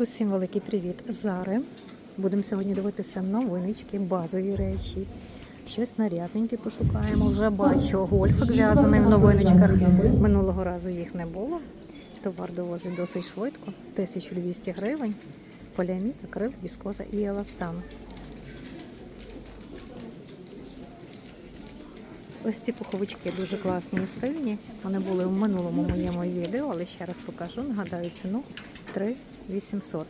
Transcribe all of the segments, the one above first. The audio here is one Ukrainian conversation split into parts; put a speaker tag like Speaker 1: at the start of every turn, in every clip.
Speaker 1: Усім великий привіт! Зари. Будемо сьогодні дивитися новиночки, базові речі. Щось нарядненьке пошукаємо. Вже бачу гольфик в'язаний в новиночках. Минулого разу їх не було. Товар довозить досить швидко. 1200 гривень. Поліамід, акрил, віскоза і еластан. Ось ці пуховички дуже класні і стильні. Вони були в минулому моєму відео, але ще раз покажу. Нагадаю ціну 3800.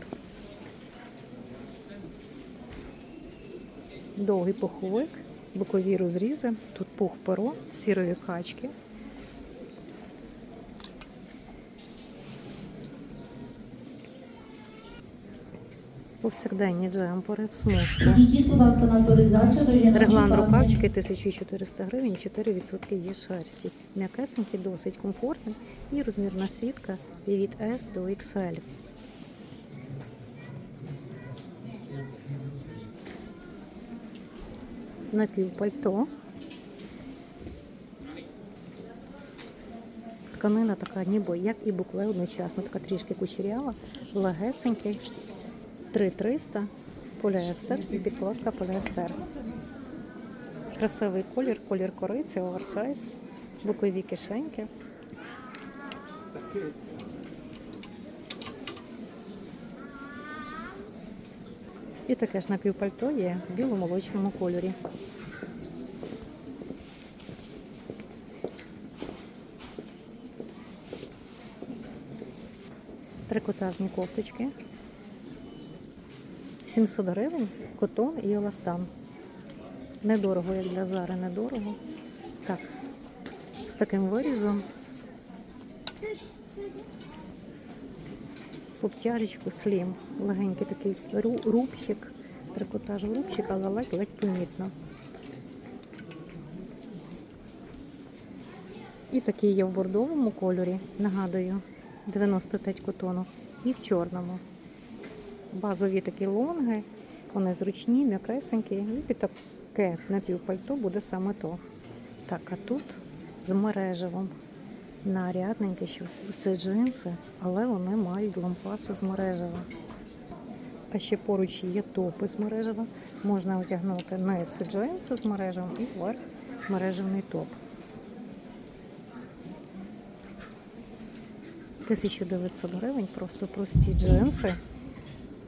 Speaker 1: Довгий пуховик, бокові розрізи, тут пух перо, сірові качки. Повсякденні джемпери в смужку. Реглан рукавчики 1400 гривень, 4% є шерсті. М'якесенький, досить комфортний і розмірна сітка від S до XL. Напівпальто. Тканина така ніби, як і букве одночасно, така трішки кучерява, легесенький, 3300, поліестер і підкладка поліестер. Красивий колір, колір кориці, оверсайз, бокові кишеньки. І таке ж напівпальто є в біломолочному кольорі. Трикотажні кофточки. 700 гривень, котон і еластан. Недорого, як для зари, недорого. Так, з таким вирізом. В обтяжечку слім. Легенький такий рубчик, трикотаж рубчик, але ледь-ледь помітно. І такий є в бордовому кольорі, нагадую, 95 котону, і в чорному. Базові такі лонги, вони зручні, м'якесенькі, і під таке напівпальто буде саме то. Так, а тут з мережевим. Нарядненьке щось. Це джинси, але вони мають лампаси з мережева. А ще поруч є топи з мережева. Можна одягнути низ джинси з мережевим і вверх мережевний топ. 1900 гривень, просто прості джинси.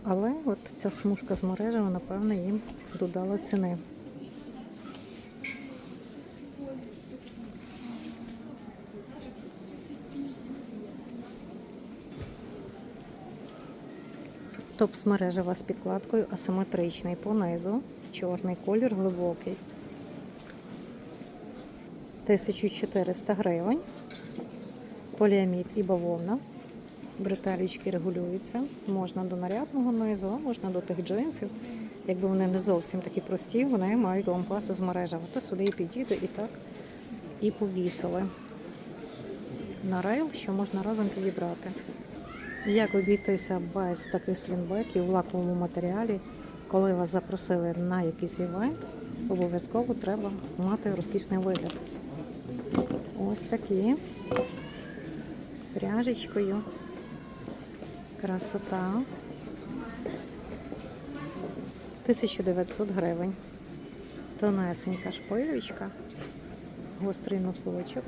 Speaker 1: Але от ця смужка з мережева, напевно, їм додала ціни. Топ з мережева з підкладкою асиметричний понизу. Чорний колір глибокий. 1400 гривень. Поліамід і бавовна. Бретелечки регулюються. Можна до нарядного низу, можна до тих джинсів. Якби вони не зовсім такі прості, вони мають лампаси з мережева. То сюди і підійде і так і повісили. На рейл, що можна разом підібрати. Як обійтися без таких слінбеків в лаковому матеріалі, коли вас запросили на якийсь івент, обов'язково треба мати розкішний вигляд. Ось такі з пряжечкою. Красота. 1900 гривень. Тонесенька шпилечка, гострий носочок.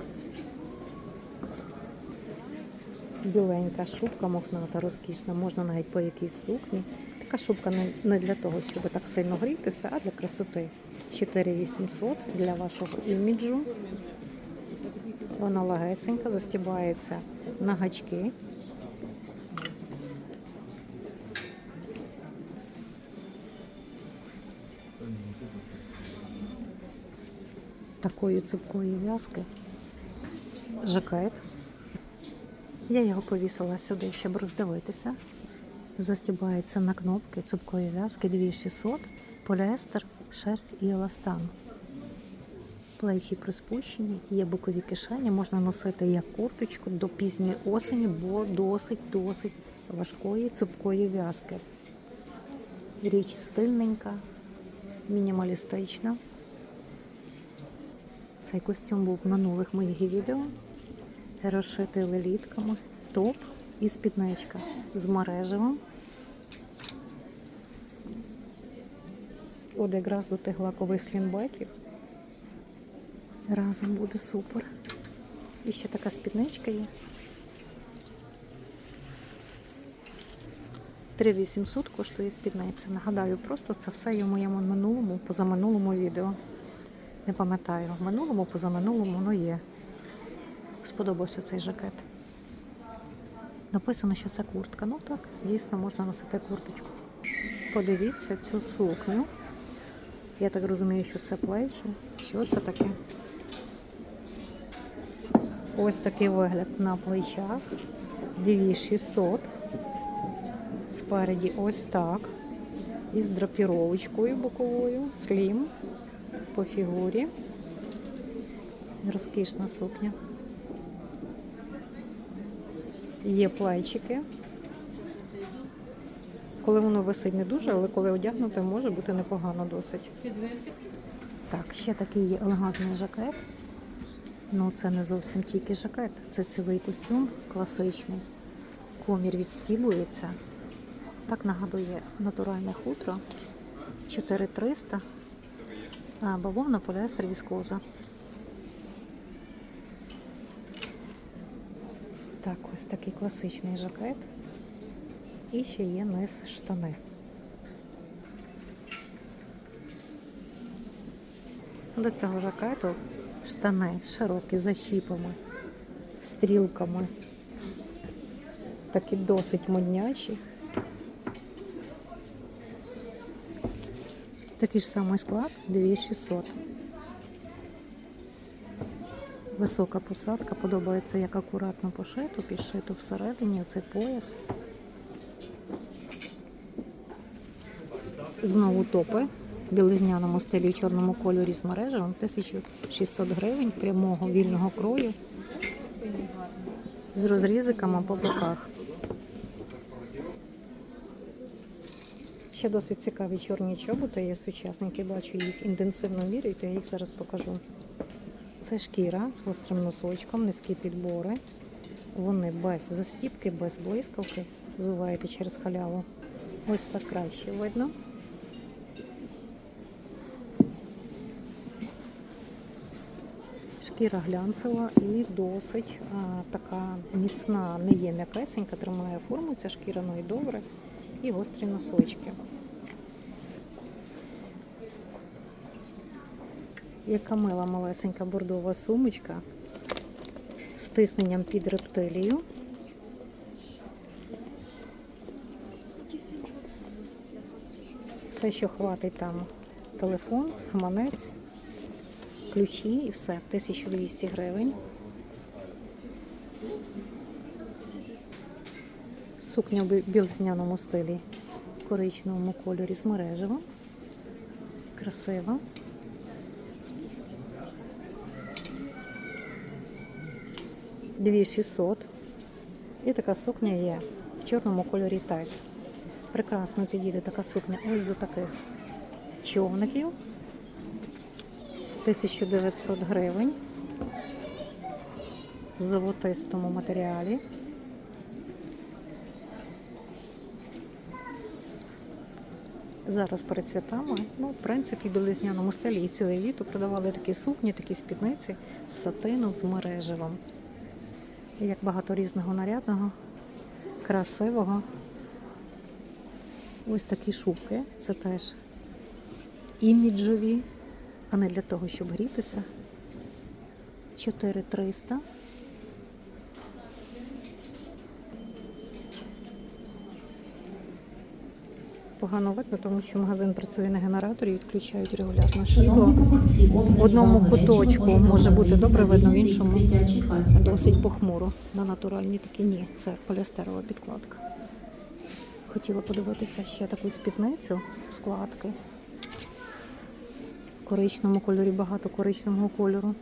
Speaker 1: Біленька шубка мохната, розкішна, можна навіть по якійсь сукні. Така шубка не, для того, щоб так сильно грітися, а для красоти. 4800 для вашого іміджу. Вона легесенька, застібається на гачки. Такої цупкої в'язки. Жакет. Я його повісила сюди, щоб роздивитися. Застібається на кнопки цупкої в'язки 2600, поліестер, шерсть і еластан. Плечі приспущені, є бокові кишені, можна носити як курточку до пізньої осені, бо досить-досить важкої цупкої в'язки. Річ стильненька, мінімалістична. Цей костюм був в минулих моїх відео. Розшитий лелітками, топ і спідничка з мережевим. От якраз до тих лакових слінбеків. Разом буде супер. І ще така спідничка є. 3800 коштує спідниця. Нагадаю, просто це все є в моєму минулому, позаминулому відео. Не пам'ятаю, в минулому, позаминулому воно є. Сподобався цей жакет. Написано, що це куртка. Ну так, дійсно можна носити курточку. Подивіться цю сукню. Я так розумію, що це плечі. Що це таке? Ось такий вигляд на плечах. 2600. Спереді ось так. Із драпіровочкою боковою, слім по фігурі. Розкішна сукня. Є плечики. Коли воно висить не дуже, але коли одягнуте, може бути непогано досить. Так, ще такий елегантний жакет. Ну, це не зовсім тільки жакет, це цілий костюм класичний. Комір відстібується. Так нагадує натуральне хутро. 4300. А, бавовна, поліестер, віскоза. Так, ось такий класичний жакет. І ще є низ штани. До цього жакету штани широкі, за щіпами, стрілками. Такі досить моднячі. Такий ж самий склад 2600. Висока посадка, подобається як акуратно пошито, підшито всередині, оцей пояс. Знову топи в білизняному стилі в чорному кольорі з мережевим 1600 гривень прямого вільного крою з розрізиками по боках. Ще досить цікаві чорні чоботи є сучасники, бачу їх інтенсивно міряють, то я їх зараз покажу. Це шкіра з гострим носочком, низькі підбори. Вони без застіпки, без блискавки. Взуваєте через халяву. Ось так краще видно. Шкіра глянцева і досить а, така міцна, не є м'якесенька, тримає форму ця шкіра, ну і добре. І гострі носочки. Яка мила малесенька бордова сумочка з тисненням під рептилію. Все, що хватить там телефон, гаманець, ключі і все, 1200 гривень. Сукня в білзняному стилі, в коричневому кольорі з мережевим. Красива. Дві 600. І така сукня є в чорному кольорі теж. Прекрасно підійде така сукня ось до таких човників. 1900 гривень. В золотистому матеріалі. Зараз перед святами, ну, в принципі, в білизняному стилі і ціле літо продавали такі сукні, такі спідниці з сатину, з мережевим. Як багато різного нарядного, красивого. Ось такі шубки. Це теж іміджові, а не для того, щоб грітися. 4300. Погано видно, тому що магазин працює на генераторі відключають регулярно світло.
Speaker 2: В
Speaker 1: одному куточку може бути добре видно, в іншому Досить похмуро. На натуральні такі ні, це поліестерова підкладка. Хотіла подивитися ще таку спідницю складки. В коричному кольорі, багато коричневого кольору.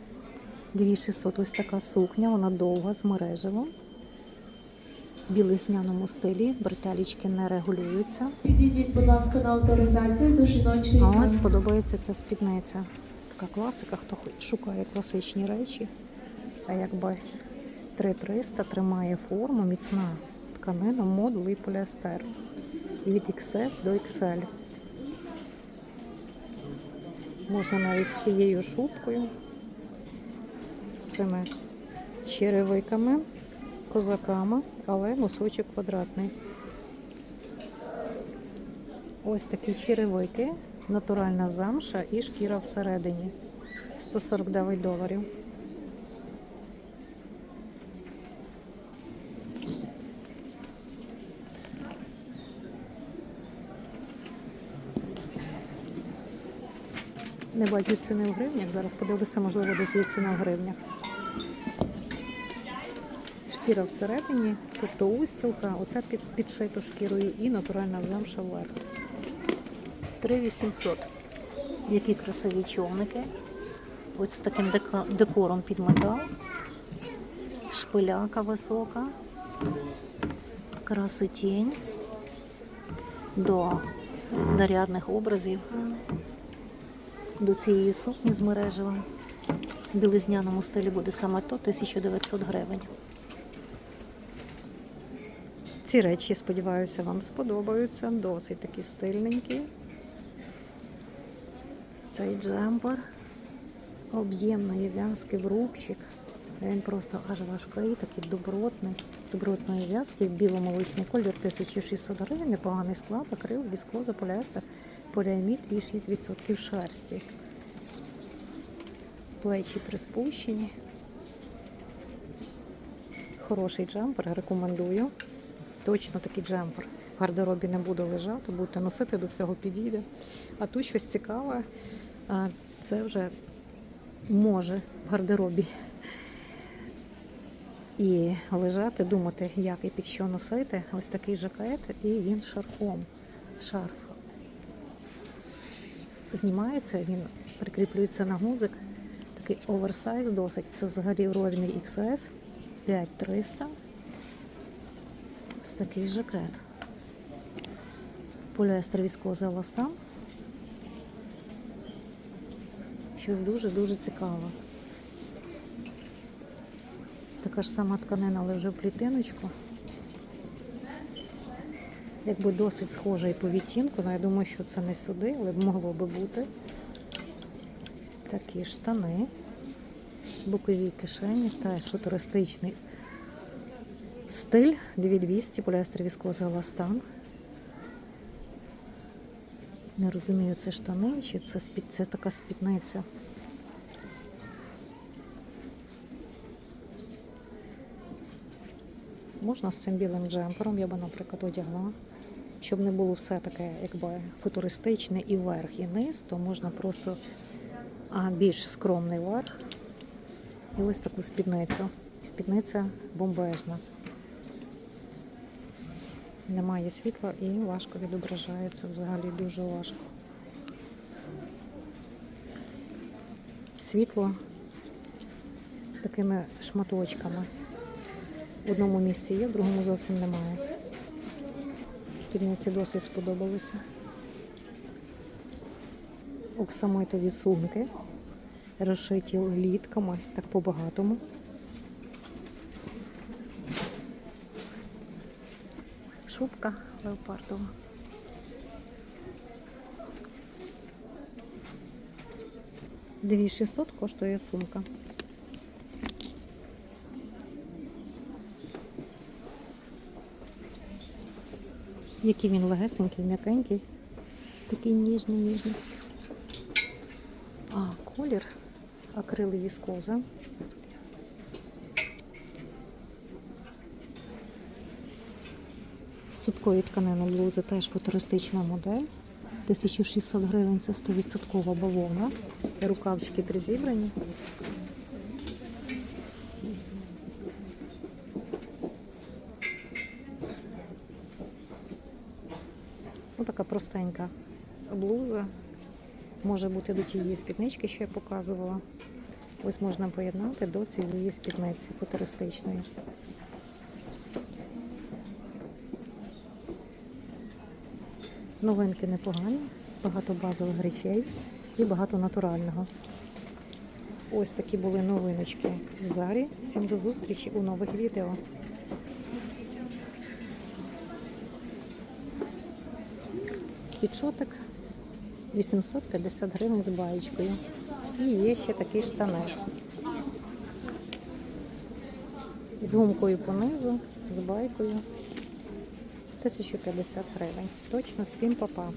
Speaker 1: 2600 ось така сукня, вона довга з мережевим. Білизняному стилі, бретелічки не регулюються.
Speaker 3: Підійдіть, будь ласка, на авторизацію до жіночої
Speaker 1: А ось подобається ця спідниця. Така класика, хто шукає класичні речі. А якби 3300 тримає форму, міцна тканина, модул і поліестер. І від XS до XL. Можна навіть з цією шубкою, з цими черевиками, козаками, але носочок квадратний. Ось такі черевики, натуральна замша і шкіра всередині. 149 доларів. Не бачу ціни в гривнях. Зараз подивлюся, можливо, десь є ціна в гривнях. Шкіра всередині, тобто устілка, оце під, підшито шкірою і натуральна замша вверх. 3800. Які красиві човники. Ось з таким декором під метал. Шпиляка висока. Красотінь. До нарядних образів. До цієї сукні з мережевим. В білизняному стилі буде саме то 1900 гривень. Ці речі, сподіваюся, вам сподобаються. Досить такі стильненькі. Цей джемпер об'ємної в'язки в рубчик. Він просто аж важкий, такий добротний, добротної в'язки в біломолочний колір 1600 гривень, непоганий склад, акрил, віскоза, поліестер, поліамід і 6% шерсті. Плечі приспущені. Хороший джемпер, рекомендую. Точно такий джемпер. В гардеробі не буде лежати, будете носити, до всього підійде. А тут щось цікаве, це вже може в гардеробі. І лежати, думати, як і під що носити. Ось такий жакет, і він шарфом. Шарф. Знімається, він прикріплюється на гудзик. Такий оверсайз досить. Це взагалі в розмірі XS 5300. Ось такий жакет. Поліестер віскоза еластан. Щось дуже-дуже цікаве. Така ж сама тканина, але вже в плітиночку. Якби досить схожий по відтінку, але я думаю, що це не сюди, але могло би бути. Такі штани, бокові кишені, теж футуристичний стиль 2200, поліестер віскоза еластан. Не розумію, це штани чи це, спід... це така спідниця. Можна з цим білим джемпером, я би, наприклад, одягла. Щоб не було все таке, якби футуристичне і верх, і низ, то можна просто а, більш скромний верх. І ось таку спідницю. Спідниця бомбезна. Немає світла і важко відображається. Взагалі дуже важко. Світло такими шматочками. В одному місці є, в другому зовсім немає. Спідниці досить сподобалися. Оксамитові сумки, розшиті літками, так по-багатому. Шубка леопардова. Дві 600 коштує сумка. Який він легесенький, м'якенький, такий ніжний, ніжний. А, колір акрил віскоза. Цупкої тканини блузи теж футуристична модель. 1600 гривень це 100% бавовна. Рукавчики призібрані. Ну, така простенька блуза. Може бути до тієї спіднички, що я показувала. Ось можна поєднати до цієї спідниці футуристичної. Новинки непогані, багато базових речей і багато натурального. Ось такі були новиночки в Зарі. Всім до зустрічі у нових відео. Світшотик 850 гривень з баєчкою. І є ще такий штанет. З гумкою понизу, з байкою. 1050 гривень. Точно всім папа.